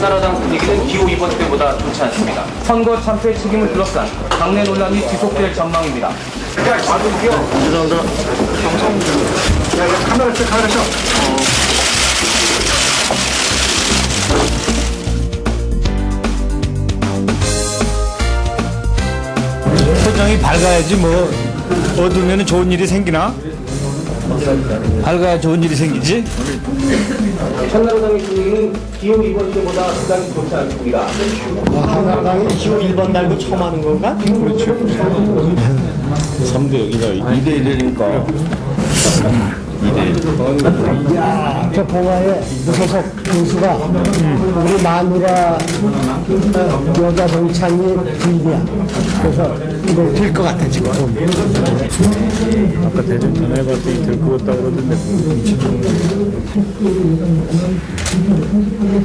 한나라당 분위기는 기호 이번 때보다 좋지 않습니다. 선거 참패 책임을 둘러싼 당내 논란이 지속될 전망입니다. 죄송합니다. 야, 야, 카메라 쳐, 카메라 쳐. 표정이 밝아야지 뭐 어두면 좋은 일이 생기나? 밝아야 좋은 일이 생기지? 한나라당의 분위기는 기호 이번 때보다 부담이 좋지 않습니다. 한나라당이 기호 1번 달고 처음 하는 건가? 3대 여기가 2대 1이니까 저 봉화에 무소속 교수가 우리 마누라 어, 여자 동창이 불이야. 그래서 이거 될것 같아 지금. 아까 대전 전화해 봤더니 될것 같다 그러던데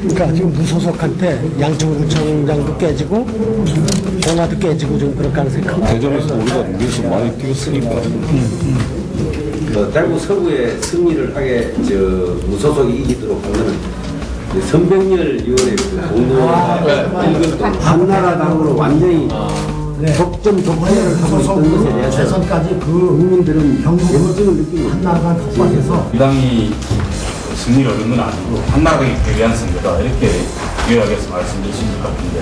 그러니까 지금 무소속한테 양천구청장도 깨지고 봉화도 깨지고 좀 그럴 가능성이 큽니다. 대전에서 우리가 뉴스 많이 띄웠으니까 그 대구 서구에 승리를 하게 저 무소속이 이기도록 하는 그 선병열 의원의 그 공로가 이것도 한나라당으로 완전히 독점 독재를 하고 있던 것에 대해서 대선까지 그 국민들은 경고증을 느끼고 한나라당 텃밭에서 이당이 승리를 얻은 건 아니고 한나라당이 패배한 선거다. 이렇게 요약해서 말씀드리신 것 같은데